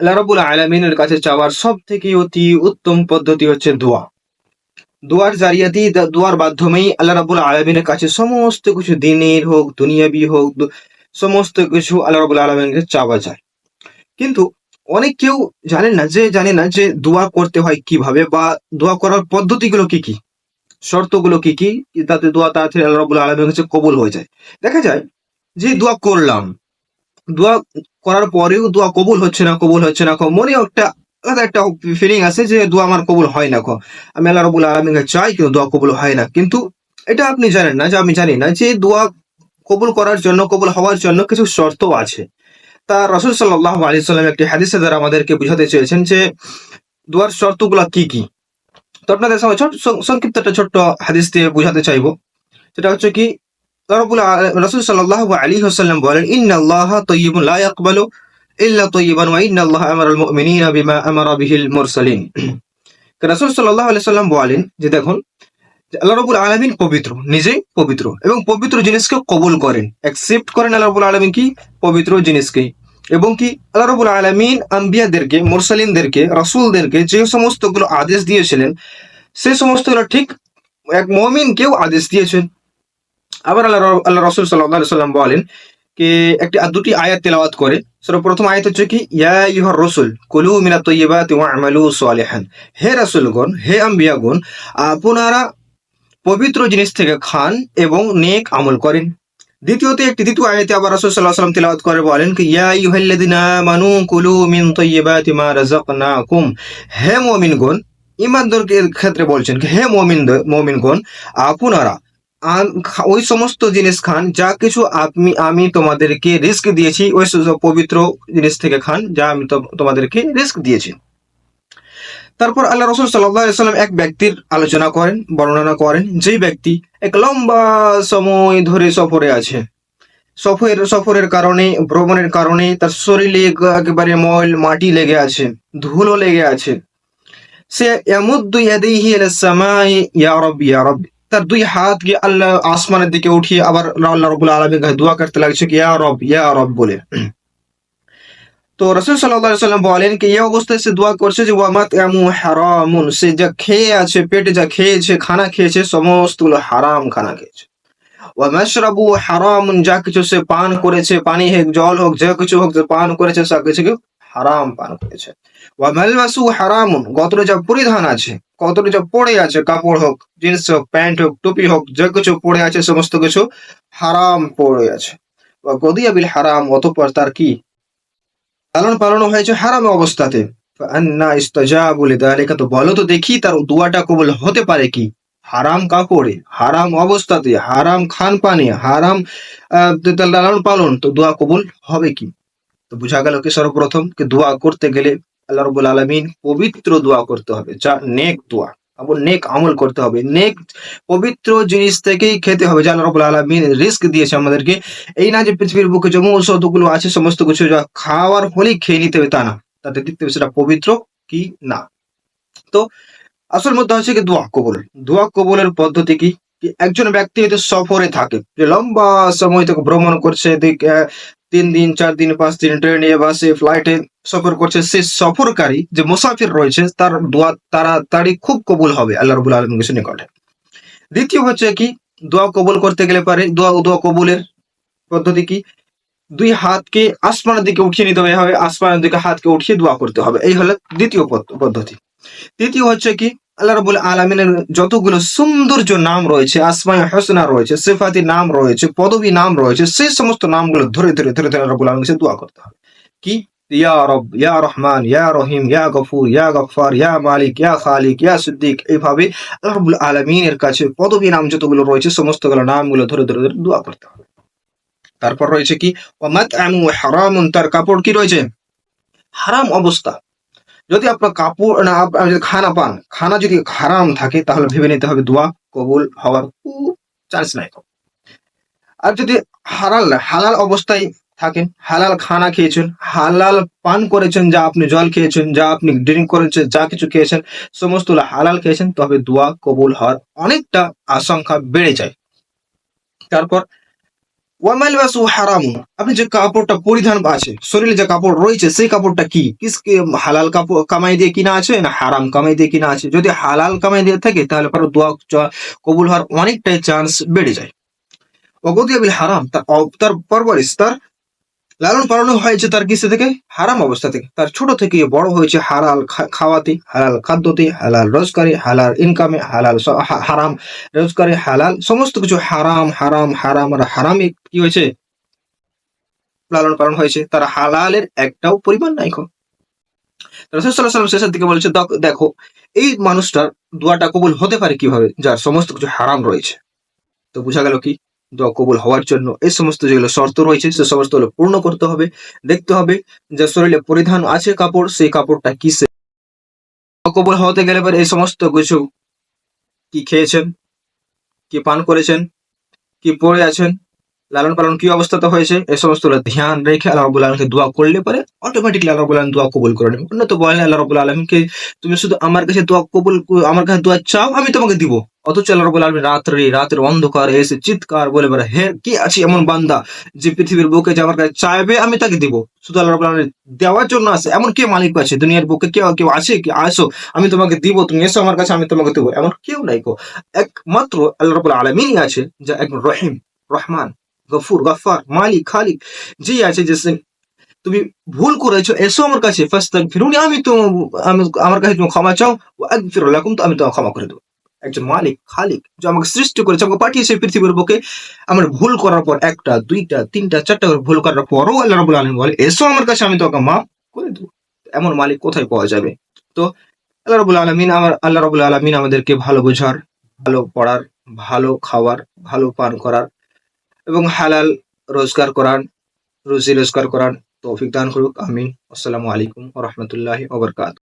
আল্লাহ আলামিনের কাছে চাওয়ার সব থেকে অতি উত্তম পদ্ধতি হচ্ছে দোয়া। দোয়ার জারিয়াতেই দা- দোয়ার মাধ্যমেই আল্লাহ রাব্বুল আলামিনের কাছে সমস্ত কিছু দিনের হোক, দুনিয়াবি হোক সমস্ত কিছু আল্লাহ আলামিনের কাছে চাওয়া যায়। কিন্তু অনেক কেউ জানেন না যে, জানে না যে দোয়া করতে হয় কীভাবে বা দোয়া করার পদ্ধতিগুলো কি কি, শর্তগুলো কি কি, তাতে দোয়া তাড়াতাড়ি আল্লাহ রাব্বুল আলামিনের কাছে কবুল হয়ে যায়। দেখা যায় যে দোয়া করলাম দোয়া করার পরেও দোয়া কবুল হচ্ছে না, কবুল হচ্ছে না মনে একটা আলাদা একটা ফিলিং আছে যে দোয়া আমার কবুল হয় না, কো। আমি আল্লাহ রাব্বুল আলামিনকে চাই, কিন্তু দোয়া কবুল হয় না। কিন্তু এটা আপনি জানেন না, যে আমি জানি না যে দোয়া কবুল করার জন্য, কবুল হওয়ার জন্য কিছু শর্ত আছে। তা রাসূল সাল্লাল্লাহু আলাইহি সাল্লাম একটি হাদিসে দ্বারা আমাদেরকে বুঝাতে চেয়েছেন যে দোয়ার শর্তগুলো কি কি। তো আপনাদের সামনে ছোট, সংক্ষিপ্ত একটা ছোট্ট হাদিস দিয়ে বুঝাতে চাইব। সেটা হচ্ছে কি রব্বুল আ- রাসূল সাল্লাল্লাহু আলাইহি ওয়াসাল্লাম বলেন, ইন্নাল্লাহা তাইয়্যিবুন লা ইয়াকবালু ইল্লা তাইয়্যিবান ওয়া ইন্নাল্লাহা আমারাল মুমিনিনা বিমা আমারা বিহিল মুরসালিন. রাসূল সাল্লাল্লাহু আলাইহি সাল্লাম বলেন যে, দেখুন আল্লাহ রাব্বুল আলামিন পবিত্র, নিজেই পবিত্র এবং পবিত্র জিনিসকে কবুল করেন। অ্যাকসেপ্ট করেন আল্লাহ রাব্বুল আলামিন কি? পবিত্র জিনিসকে এবং কি? আল্লাহ রাব্বুল আলামিন আম্বিয়াদেরকে, মুরসালিনদেরকে, রাসূলদেরকে যে সমস্তগুলো আদেশ দিয়েছিলেন সেই সমস্তগুলো ঠিক এক মুমিনকেও আদেশ দিয়েছেন। আবার আল্লাহ আল্লাহ রসুল সাল্লাহ সাল্লাম বলেন কে একটি দুটি আয়াত তেলাওয়াত করে। সর্বপ্রথম আয়াত হচ্ছে কি, ইয়া ইহর রসুল, কুলু মিনা তৈবাতি ওয়া আমালু সালিহান। হে রাসূলগণ, হে আম্বিয়াগণ, আপনারা পবিত্র জিনিস থেকে খান এবং নেক আমল করেন। দ্বিতীয়ত একটি, দ্বিতীয় আয়াতে আবার রাসূল সাল্লাল্লাহু আলাইহি তেলাওয়াত করে বলেন কি, ইয়া আইয়ুহাল্লাযিনা আমানু কুলু মিন তাইয়্যিবাতি মা রাযাকনাকুম। হে মুমিনগণ, ঈমানদারদের ক্ষেত্রে বলছেন হে মুমিন মুমিনগণ, আপনারা ওই সমস্ত জিনিস খান, যা কিছু আপনি, আমি তোমাদেরকে রিস্ক দিয়েছি, ওই পবিত্র জিনিস থেকে খান, যা আমি তোমাদেরকে রিস্ক দিয়েছি। তারপর আল্লাহ রসুল সাল্লাম এক ব্যক্তির আলোচনা করেন, বর্ণনা করেন, যেই ব্যক্তি এক লম্বা সময় ধরে সফরে আছে। সফরের সফরের কারণে, ভ্রমণের কারণে তার শরীরে একেবারে ময়ল মাটি লেগে আছে, ধুলো লেগে আছে। সে ইয়ারব ইয়াদাইহি তার দুই হাতকে আল্লাহ আসমানের দিকে উঠিয়ে আবার আল্লাহ রাব্বুল আলামিন কাছে দোয়া করতে লাগছে কি, ইয়া রব ইয়া রব বলে। তো রাসূল আলাইহি সাল্লাম বলেন কি এই অবস্থায় সে দোয়া করছে যে ওয়ামাত আমু হারামুন সে যা খেয়ে আছে পেটে যা খেয়েছে, খানা খেয়েছে, সমস্তগুলো হারাম খানা খেয়েছে। ওয়ামাশরাবু হারামুন যা কিছু সে পান করেছে, পানি হোক, জল হোক, যা কিছু হোক পান করেছে সব কিছু কি হারাম পান করেছে। ওয়ামালবাসু হারামুন গতরে যা পরিধান আছে কতরে যা পড়ে আছে, কাপড় হোক জিন্স হোক প্যান্ট হোক, টুপি হোক, যা কিছু পড়ে আছে, সমস্ত কিছু হারাম পড়ে আছে। বা গদিয়া বিল হারাম, অতঃপর তার কি? লালন পালন হয়েছে হারাম অবস্থাতে। আন্না ইস্তাজাবু লিযালিকা তো বলো তো দেখি তার দোয়াটা কবুল হতে পারে কি? হারাম কাপড়ে, হারাম অবস্থাতে, হারাম খান পানে হারাম লালন পালন, তো দোয়া কবুল হবে কি? তো বোঝা গেল কি সর্বপ্রথম? কি দোয়া করতে গেলে আল্লাহ রবুল আলমিন পবিত্র দোয়া করতে হবে। যা নেক দোয়া। আবার নেক আমল করতে হবে। নেক পবিত্র জিনিস থেকেই খেতে হবে। যা রবুল আলমিন রিস্ক দিয়েছে আমাদেরকে। এই না যে পৃথিবীর বুকে যেমন ঔষধগুলো আছে, সমস্ত কিছু যা খাওয়ার হলেই খেয়ে নিতে হবে তা না। তাতে দেখতে হবে সেটা পবিত্র কি না। তো আসল মধ্যে হচ্ছে কি দোয়া কবুল। দোয়া কবুলের পদ্ধতি কি? একজন ব্যক্তি হয়তো সফরে থাকে লম্বা সময় থেকে ভ্রমণ করছে তিন দিন, চার দিন, পাঁচ দিন ট্রেনে বাসে ফ্লাইটে সফর করছে সেই সফরকারী যে মুসাফির রয়েছে, তার দোয়া তাড়াতাড়ি খুব কবুল হবে আল্লাহ রবুল আলমের নিকটে। দ্বিতীয় হচ্ছে কি, দোয়া কবুল করতে গেলে পারে, দোয়া দোয়া কবুলের পদ্ধতি কি? দুই হাতকে আসমানের দিকে উঠিয়ে নিতে হবে, আসমানের দিকে হাতকে উঠিয়ে দোয়া করতে হবে, এই হলো দ্বিতীয় পদ্ধ- পদ্ধতি। তৃতীয় হচ্ছে কি আল্লাহ রবুল আলমিনের যতগুলো সৌন্দর্য নাম রয়েছে, আসমায় হোসনা রয়েছে, সেফাতি নাম রয়েছে, পদবী নাম রয়েছে সেই সমস্ত নামগুলো ধরে ধরে ধরে ধরে রবুল আলমীর দোয়া করতে হবে। কি? ইয়া রব, ইয়া রহমান, ইয়া রহিম, ইয়া গফুর, ইয়া গফার ইয়া মালিক, ইয়া খালিক, ইয়া সিদ্দিক, এইভাবে আল্লাহ রবুল আলমিনের কাছে পদবী নাম যতগুলো রয়েছে, সমস্তগুলো নামগুলো ধরে ধরে ধরে দোয়া করতে হবে। তারপর রয়েছে কি? ওয়ামাত আমু হারামুন, তার কাপড় কি রয়েছে? হারাম অবস্থা। যদি আপনার কাপড় না যদি খানা পান, খানা যদি হারাম থাকে, তাহলে ভেবে নিতে হবে দোয়া কবুল হওয়ার চান্স নাই আর যদি হালাল হালাল অবস্থায় থাকেন, হালাল খানা খেয়েছেন, হালাল পান করেছেন, যা আপনি জল খেয়েছেন, যা আপনি ড্রিঙ্ক করেছেন, যা কিছু খেয়েছেন সমস্ত হালাল খেয়েছেন, তবে দোয়া কবুল হওয়ার অনেকটা আশঙ্কা বেড়ে যায়। তারপর ওয়ামালবাসু হারাম আপনি যে কাপড়টা পরিধান আছে, শরীরে যে কাপড় রয়েছে, সেই কাপড়টা কি? কিস হালাল কাপড় কামাই দিয়ে কিনা আছে না হারাম কামাই দিয়ে কিনা আছে? যদি হালাল কামাই দিয়ে থাকে, তাহলে পরে দোয়া কবুল হওয়ার অনেকটাই চান্স বেড়ে যায়। অগদিয়া বিল হারাম, তার তার পরবরিস তার লালন পালন হয়েছে তার কিসে থেকে, হারাম অবস্থা থেকে। তার ছোট থেকে বড় হয়েছে হালাল খাওয়াতে, হালাল খাদ্যতে, হালাল রোজগারে, হালাল ইনকামে হালাল হারাম রোজগারে, হালাল সমস্ত কিছু হারাম হারাম হারাম আর হারামে কি হয়েছে? লালন পালন হয়েছে। তার হালালের একটাও পরিমাণ নাই শেষের দিকে বলেছে, "দেখ- দেখো, এই মানুষটার দোয়াটা কবুল হতে পারে কীভাবে? যার সমস্ত কিছু হারাম রয়েছে। তো বোঝা গেল কি? দোয়া কবুল হওয়ার জন্য। এই সমস্ত যেগুলো শর্ত রয়েছে, সে সমস্তগুলো পূর্ণ করতে হবে। দেখতে হবে যে শরীরে পরিধান আছে কাপড়, সেই কাপড়টা কিসে? কবুল হতে গেলে পরে এই সমস্ত কিছু কি খেয়েছেন? কি পান করেছেন? কি পড়ে আছেন? লালন পালন কি অবস্থাতে হয়েছে? এই সমস্ত ধ্যান রেখে আল্লাহ রবুল আলমকে দোয়া করলে পরে অটোমেটিকলি আল্লাহ রবুল আলম দোয়া কবুল করে নেবে। অন্য তো বলেন আল্লাহ রবুল আলমকে তুমি শুধু আমার কাছে দোয়া কবুল আমার কাছে দোয়া চাও, আমি তোমাকে দিব। অথচ রবুল আলমী রাত্রে, রাতের অন্ধকার, এসে চিৎকার বলে বেড়া হে, কি আছে এমন বান্দা যে পৃথিবীর বুকে যে আমার কাছে চাইবে, আমি তাকে দিব। শুধু আল্লাহ দেওয়ার জন্য আছে। এমন কে মালিক আছে? দুনিয়ার বুকে কেউ কেউ আছে কি? আসো, আমি তোমাকে দিব, তুমি এসো আমার কাছে, আমি তোমাকে দেবো। এমন কেউ নাই গো। একমাত্র আল্লাহ রবুল আলমিনই আছে, যা একজন রহিম, রহমান, গফুর, গফার, মালিক, খালিক যে আছে যে তুমি ভুল করেছ, এসো আমার কাছে ফার্স্ট ফিরুনি আমি তো আমি আমার কাছে তুমি ক্ষমা চাও ফির লাকুম তো আমি তোমাকে ক্ষমা করে দেবো। একজন মালিক, খালিক, যে আমাকে সৃষ্টি করেছে, আমাকে পাঠিয়েছে পৃথিবীর বুকে। আমার ভুল করার পর একটা, দুইটা, তিনটা, চারটা করে ভুল করার পরও আল্লাহ রাবুল আলম বলে, এসো আমার কাছে, আমি তোমাকে মাফ করে দেবো। এমন মালিক কোথায় পাওয়া যাবে? তো আল্লাহ রাবুল আলমিন আমার, আল্লাহ রাবুল আলমিন আমাদেরকে ভালো বোঝার, ভালো পড়ার, ভালো খাওয়ার, ভালো পান করার এবং হালাল রোজগার করার, রুজি রোজগার করার তৌফিক দান করুক। আমিন। আসসালামু আলাইকুম রাহমাতুল্লাহি ওয়া বারাকাতুহু।